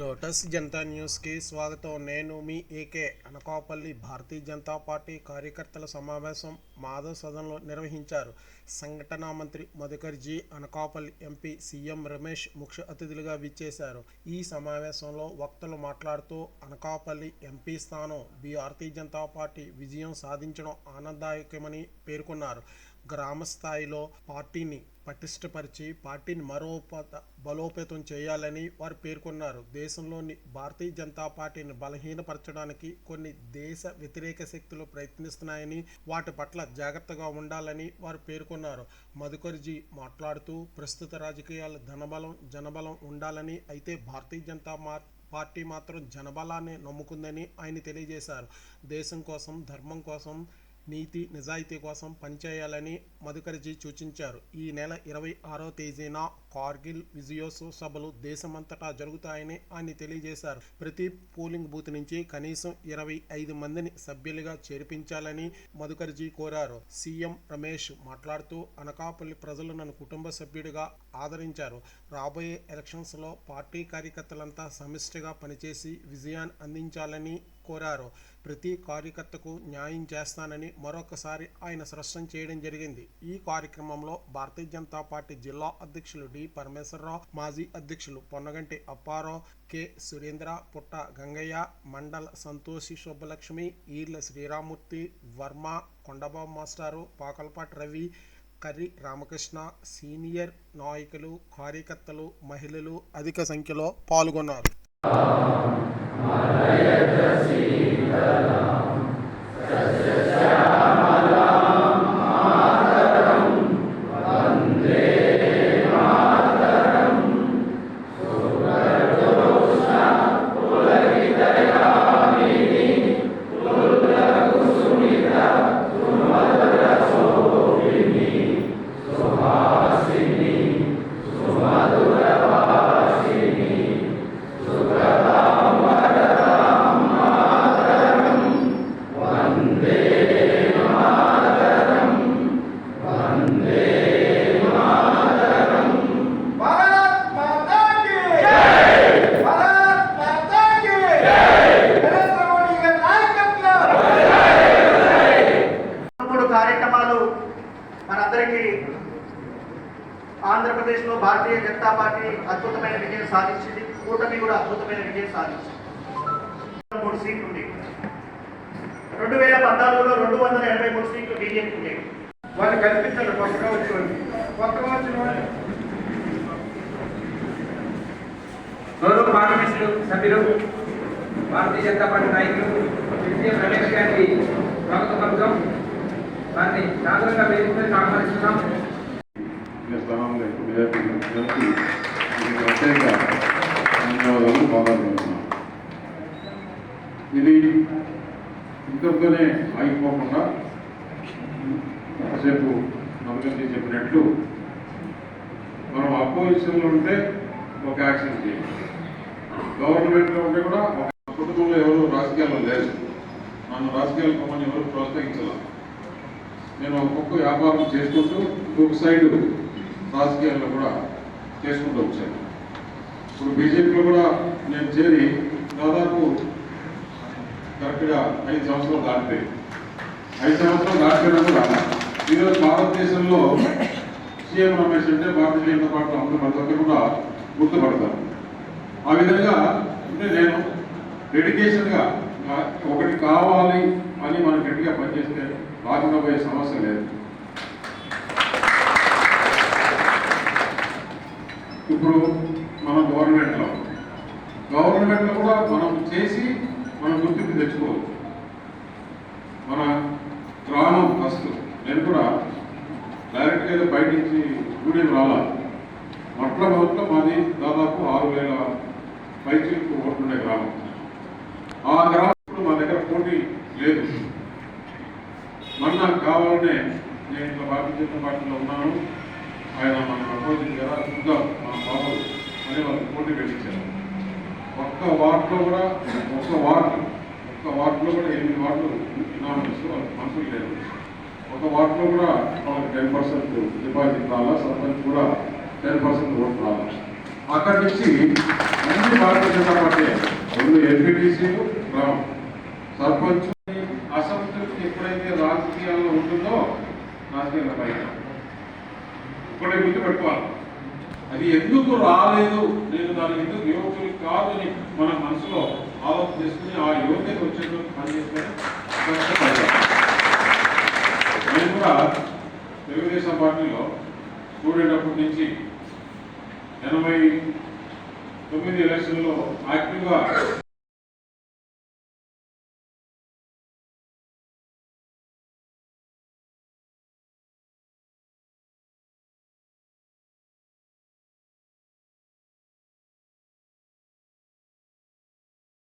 Lotus Janata న్యూస్కి స్వాగతం. నేను మీ ఏకే అనకాపల్లి భారతీయ జనతా పార్టీ కార్యకర్తల సమావేశం మాధవ్ సదన్లో నిర్వహించారు. సంఘటనా మంత్రి మధుకర్జీ అనకాపల్లి ఎంపీ సీఎం రమేష్ ముఖ్య అతిథులుగా విచ్చేశారు. ఈ సమావేశంలో వక్తలు మాట్లాడుతూ అనకాపల్లి ఎంపీ స్థానం భారతీయ జనతా పార్టీ విజయం సాధించడం ఆనందదాయకమని పేర్కొన్నారు. గ్రామ స్థాయిలో పార్టీని పటిష్టపరిచి పార్టీని మరోపత బలోపేతం చేయాలని వారు పేర్కొన్నారు. దేశంలోని భారతీయ జనతా పార్టీని బలహీనపరచడానికి కొన్ని దేశ వ్యతిరేక శక్తులు ప్రయత్నిస్తున్నాయని వాటి పట్ల జాగ్రత్తగా ఉండాలని వారు పేర్కొన్నారు. మధుకర్జీ మాట్లాడుతూ ప్రస్తుత రాజకీయాలు ధనబలం జనబలం ఉండాలని అయితే భారతీయ జనతా పార్టీ మాత్రం జనబలాన్ని నమ్ముకుందని ఆయన తెలియజేశారు. దేశం కోసం ధర్మం కోసం నీతి నిజాయితీ కోసం పనిచేయాలని మధుకర్జీ సూచించారు. ఈ నెల ఇరవై ఆరో తేదీన కార్గిల్ విజయోత్సవ సభలు దేశమంతటా జరుగుతాయని ఆయన తెలియజేశారు. ప్రతి పోలింగ్ బూత్ నుంచి కనీసం ఇరవై ఐదు మందిని సభ్యులుగా చేర్పించాలని మధుకర్జీ కోరారు. సీఎం రమేష్ మాట్లాడుతూ అనకాపల్లి ప్రజలు నన్ను కుటుంబ సభ్యుడిగా ఆదరించారు. రాబోయే ఎలక్షన్స్లో పార్టీ కార్యకర్తలంతా సమిష్టిగా పనిచేసి విజయాన్ని అందించాలని కోరారు. ప్రతి కార్యకర్తకు న్యాయం చేస్తానని మరొకసారి ఆయన స్పష్టం చేయడం జరిగింది. ఈ కార్యక్రమంలో భారతీయ జనతా పార్టీ జిల్లా అధ్యక్షులు డి. పరమేశ్వరరావు మాజీ అధ్యక్షులు పొన్నగంటి అప్పారావు కె. సురేంద్ర పుట్ట గంగయ్య మండల సంతోషి శుభలక్ష్మి ఈర్ల శ్రీరామూర్తి వర్మ కొండబాబు మాస్టారు పాకలపాటి రవి కర్రి రామకృష్ణ సీనియర్ నాయకులు కార్యకర్తలు మహిళలు అధిక సంఖ్యలో పాల్గొన్నారు. மலையத சீதலாம் ఆంధ్రప్రదేశ్లో భారతీయ జనతా పార్టీ అద్భుతమైన విజయం సాధించింది. కూటమి కూడా అద్భుతమైన విజయం సాధించింది. మూడు సీట్లు ఉంది రెండు వేల పద్నాలుగులో రెండు వందల ఎనభై మూడు సీట్లు బీజేపీ ఉండేవి వాళ్ళు కనిపించారు కొత్తగా వచ్చిన కొత్తగా వచ్చిన వాళ్ళు గౌరవ పార్లమెంటు సభ్యులు భారతీయ జనతా పార్టీ నాయకులు సీఎం రమేష్ గారికి స్వాగత పలుకుతాం. దాన్ని సాధారణంగా వేదికపైకి ఆహ్వానిస్తున్నాం. ఇది ప్రత్యేక ధన్యవాదాలు బాధాపడుతున్నాం ఇది ఇంతటితోనే ఆగిపోకుండా కాసేపు నమ్మకం చెప్పినట్లు మనం అపోజిషన్లో ఉంటే ఒక యాక్షన్ చేయాలి. గవర్నమెంట్లో ఉంటే కూడా ఒక కుటుంబంలో ఎవరు రాజకీయాల్లో లేదు నన్ను రాజకీయాలు కొమ్మని ఎవరు ప్రోత్సహించాల. నేను ఒక్కొక్క వ్యాపారం చేసుకుంటూ ఇంకొక సైడ్ రాజకీయాల్లో కూడా చేసుకుంటూ వచ్చాను. ఇప్పుడు బీజేపీలో కూడా నేను చేరి దాదాపు కరెక్ట్గా ఐదు సంవత్సరాలు దాటిపోయి ఐదు సంవత్సరాలు దాటిపోయినా కూడా ఈరోజు భారతదేశంలో సీఎం రమేష్ అంటే భారతీయ జనతా పార్టీ అందరూ ప్రతి ఒక్కరు కూడా గుర్తుపడతారు. ఆ విధంగా అంటే నేను డెడికేషన్గా ఒకటి కావాలి అని మనం గట్టిగా పనిచేస్తే రాకుండా పోయే సమస్య లేదు. ఇప్పుడు మన గవర్నమెంట్లో గవర్నమెంట్లో కూడా మనం మనం గుర్తింపు తెచ్చుకోవచ్చు మన గ్రామం ఫస్ట్ నేను కూడా డైరెక్ట్గా ఏదో బయట నుంచి ఊడియం రాలా మొదట్లో మాది దాదాపు ఆరు వేల పైచీలకు ఓట్లుండే గ్రామం. ఆ గ్రామంలో మా దగ్గర పోటీ లేదు. మొన్న కావాలనే నేను ఇట్లా భారతీయ జనతా పార్టీలో ఉన్నాను. ఆయన మన ప్రపోజింగ్ కదా చూద్దాం. మా బాబు అని వాళ్ళకి పోటీ పెట్టించారు. ఒక్క వార్డులో కూడా ఒక్క వార్డు ఒక్క వార్డులో కూడా ఎనిమిది వార్డులు నామినేషన్ వాళ్ళకి మనసులు లేదు. ఒక వార్డులో కూడా వాళ్ళకి టెన్ పర్సెంట్ డిపాజిట్ రావాలా సర్పంచ్ కూడా టెన్ పర్సెంట్ ఓట్ రావాలి. అక్కడి నుంచి అన్ని భారతీయ జనతా పార్టీ రెండు ఎంపీటీసీలు గ్రామం సర్పంచ్ అసంతృప్తి ఎప్పుడైతే రాజకీయాల్లో ఉంటుందో రాజకీయాల పైన ఇప్పుడే గుర్తుపెట్టుకోవాలి. అది ఎందుకు రాలేదు? నేను దాని ఎందుకు యువకులు కాదు అని మన మనసులో ఆలోచన చేసుకుని ఆ యువతకి వచ్చేటువంటి పని చేస్తే కూడా తెలుగుదేశం పార్టీలో స్టూడెంట్ అప్పటి నుంచి ఎనభై తొమ్మిది ఎలక్షన్లో యాక్టివ్గా